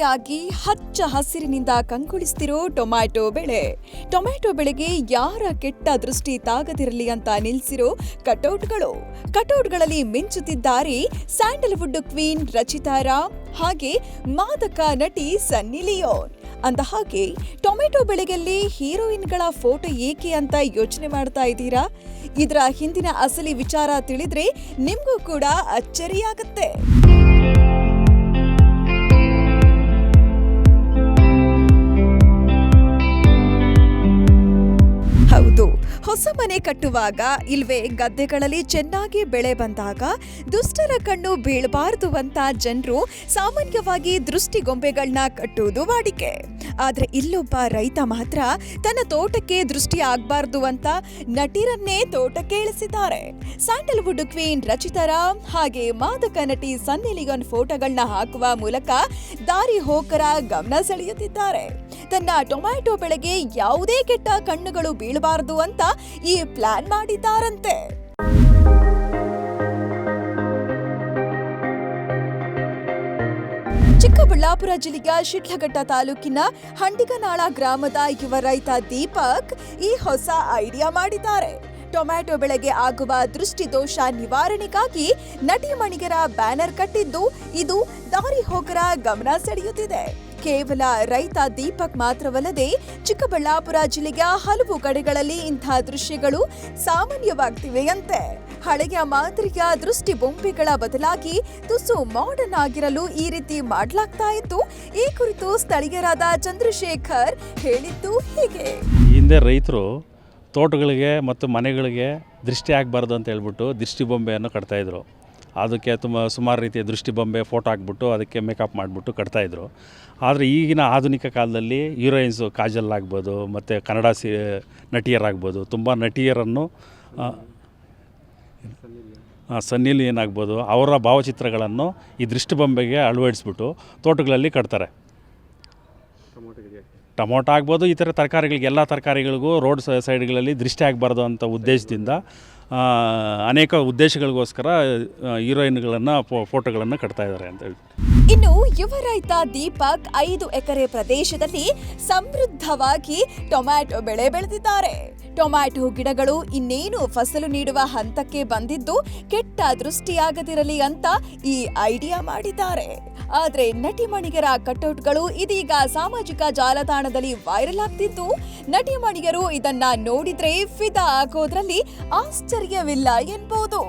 ಅಚ್ಚರಿಯಾಗಿ ಹಚ್ಚ ಹಸಿರಿನಿಂದ ಕಂಗೊಳಿಸ್ತಿರೋ ಟೊಮ್ಯಾಟೊ ಬೆಳೆ. ಟೊಮ್ಯಾಟೊ ಬೆಳೆಗೆ ಯಾರ ಕೆಟ್ಟ ದೃಷ್ಟಿ ತಾಗದಿರಲಿ ಅಂತ ನಿಲ್ಸಿರೋ ಕಟೌಟ್ಗಳು. ಕಟೌಟ್ಗಳಲ್ಲಿ ಮಿಂಚುತ್ತಿದ್ದಾರೆ ಸ್ಯಾಂಡಲ್ವುಡ್ ಕ್ವೀನ್ ರಚಿತಾ ರಾಮ್ ಹಾಗೆ ಮಾದಕ ನಟಿ ಸನ್ನಿ ಲಿಯೋನ್. ಅಂದ ಹಾಗೆ ಟೊಮೆಟೊ ಬೆಳೆಯಲ್ಲಿ ಹೀರೋಯಿನ್ಗಳ ಫೋಟೋ ಏಕೆ ಅಂತ ಯೋಚನೆ ಮಾಡ್ತಾ ಇದ್ದೀರಾ? ಇದರ ಹಿಂದಿನ ಅಸಲಿ ವಿಚಾರ ತಿಳಿದ್ರೆ ನಿಮಗೂ ಕೂಡ ಅಚ್ಚರಿಯಾಗುತ್ತೆ. ಹೌದು. ಹೊಸ ಮನೆ ಕಟ್ಟುವಾಗ ಇಲ್ವೇ ಗದ್ದೆಗಳಲ್ಲಿ ಚೆನ್ನಾಗಿ ಬೆಳೆ ಬಂದಾಗ ದುಷ್ಟರ ಕಣ್ಣು ಬೀಳಬಾರದು ಅಂತ ಜನರು ಸಾಮಾನ್ಯವಾಗಿ ದೃಷ್ಟಿಗೊಂಬೆಗಳನ್ನ ಕಟ್ಟುವುದು ವಾಡಿಕೆ. ಆದರೆ ಇಲ್ಲೊಬ್ಬ ರೈತ ಮಾತ್ರ ತನ್ನ ತೋಟಕ್ಕೆ ದೃಷ್ಟಿ ಆಗ್ಬಾರ್ದು ಅಂತ ನಟಿರನ್ನೇ ತೋಟಕ್ಕೆ ಇಳಿಸಿದ್ದಾರೆ. ಸ್ಯಾಂಡಲ್ವುಡ್ ಕ್ವೀನ್ ರಚಿತಾ ರಾಮ್ ಹಾಗೆ ಮಾದಕ ನಟಿ ಸನ್ನಿ ಲಿಯೋನ್ ಫೋಟೋಗಳನ್ನ ಹಾಕುವ ಮೂಲಕ ದಾರಿ ಹೋಕರ ಗಮನ ಸೆಳೆಯುತ್ತಿದ್ದಾರೆ. ತನ್ನ ಟೊಮ್ಯಾಟೊ ಬೆಳೆಗೆ ಯಾವುದೇ ಕೆಟ್ಟ ಕಣ್ಣುಗಳು ಬೀಳಬಾರದು ಅಂತ ಈ ಪ್ಲಾನ್ ಮಾಡಿದ್ದಾರಂತೆ. ಚಿಕ್ಕಬಳ್ಳಾಪುರ ಜಿಲ್ಲೆಯ ಶಿಡ್ಲಘಟ್ಟ ತಾಲೂಕಿನ ಹಂಡಿಗನಾಳ ಗ್ರಾಮದ ಯುವ ರೈತ ದೀಪಕ್ ಈ ಹೊಸ ಐಡಿಯಾ ಮಾಡಿದ್ದಾರೆ. ಟೊಮ್ಯಾಟೊ ಬೆಳೆಗೆ ಆಗುವ ದೃಷ್ಟಿದೋಷ ನಿವಾರಣೆಗಾಗಿ ನಟಿ ಮಣಿಗರ ಬ್ಯಾನರ್ ಕಟ್ಟಿದ್ದು ಇದು ದಾರಿ ಹೋಗರ ಗಮನ ಸೆಳೆಯುತ್ತಿದೆ. ಕೇವಲ ರೈತ ದೀಪಕ್ ಮಾತ್ರವಲ್ಲದೆ ಚಿಕ್ಕಬಳ್ಳಾಪುರ ಜಿಲ್ಲೆಯ ಹಲವು ಕಡೆಗಳಲ್ಲಿ ಇಂಥ ದೃಶ್ಯಗಳು ಸಾಮಾನ್ಯವಾಗ್ತಿವೆಯಂತೆ. ಹಳೆಯ ಮಾದರಿಯ ದೃಷ್ಟಿ ಬೊಂಬೆಗಳ ಬದಲಾಗಿ ತುಸು ಮಾಡರ್ನ್ ಆಗಿರಲು ಈ ರೀತಿ ಮಾಡಲಾಗ್ತಾ ಇತ್ತು. ಈ ಕುರಿತು ಸ್ಥಳೀಯರಾದ ಚಂದ್ರಶೇಖರ್ ಹೇಳಿದ್ದು ಹೀಗೆ. ಹಿಂದೆ ರೈತರು ತೋಟಗಳಿಗೆ ಮತ್ತು ಮನೆಗಳಿಗೆ ದೃಷ್ಟಿ ಆಗಬಾರ್ದು ಅಂತ ಹೇಳ್ಬಿಟ್ಟು ದೃಷ್ಟಿ ಬೊಂಬೆಯನ್ನು ಕಟ್ತಾಯಿದ್ರು ಅದಕ್ಕೆ ತುಂಬ ಸುಮಾರು ರೀತಿಯ ದೃಷ್ಟಿ ಬೊಂಬೆ ಫೋಟೋ ಹಾಕ್ಬಿಟ್ಟು ಅದಕ್ಕೆ ಮೇಕಪ್ ಮಾಡಿಬಿಟ್ಟು ಕಟ್ತಾಯಿದ್ರು ಆದರೆ ಈಗಿನ ಆಧುನಿಕ ಕಾಲದಲ್ಲಿ ಹೀರೋಯಿನ್ಸು ಕಾಜಲ್ ಆಗ್ಬೋದು ಮತ್ತು ಕನ್ನಡ ಸಿ ನಟಿಯರಾಗ್ಬೋದು ತುಂಬ ನಟಿಯರನ್ನು ಆ, ಏನಾಗ್ಬೋದು ಅವರ ಭಾವಚಿತ್ರಗಳನ್ನು ಈ ದೃಷ್ಟಿ ಬೊಂಬೆಗೆ ಅಳವಡಿಸ್ಬಿಟ್ಟು ತೋಟಗಳಲ್ಲಿ ಕಟ್ತಾರೆ. ಟೊಮೊಟೊ ಆಗ್ಬೋದು ಈ ಥರ ತರಕಾರಿಗಳಿಗೆ ಎಲ್ಲ ತರಕಾರಿಗಳಿಗೂ ರೋಡ್ ಸೈಡ್ಗಳಲ್ಲಿ ದೃಷ್ಟಿ ಆಗಬಾರ್ದು ಅಂತ ಉದ್ದೇಶದಿಂದ ಅನೇಕ ಉದ್ದೇಶಗಳಿಗೋಸ್ಕರ ಹೀರೋಯಿನ್ಗಳನ್ನು ಫೋಟೋಗಳನ್ನು ಕಟ್ತಾ ಇದ್ದಾರೆ ಅಂತ ಹೇಳಿ ಇನ್ನು ಯುವ ರೈತ ದೀಪಕ್ ಐದು ಎಕರೆ ಪ್ರದೇಶದಲ್ಲಿ ಸಮೃದ್ಧವಾಗಿ ಟೊಮ್ಯಾಟೊ ಬೆಳೆ ಬೆಳೆದಿದ್ದಾರೆ. ಟೊಮ್ಯಾಟೊ ಗಿಡಗಳು ಇನ್ನೇನು ಫಸಲು ನೀಡುವ ಹಂತಕ್ಕೆ ಬಂದಿದ್ದು ಕೆಟ್ಟ ದೃಷ್ಟಿಯಾಗದಿರಲಿ ಅಂತ ಈ ಐಡಿಯಾ ಮಾಡಿದ್ದಾರೆ. ಆದ್ರೆ ನಟಿಮಣಿಗರ ಕಟೌಟ್ಗಳು ಇದೀಗ ಸಾಮಾಜಿಕ ಜಾಲತಾಣದಲ್ಲಿ ವೈರಲ್ ಆಗ್ತಿದ್ದು. ನಟಿಮಣಿಗರು ಇದನ್ನ ನೋಡಿದ್ರೆ ಫಿದಾ ಆಗೋದ್ರಲ್ಲಿ ಆಶ್ಚರ್ಯವಿಲ್ಲ ಎನ್ಬೋದು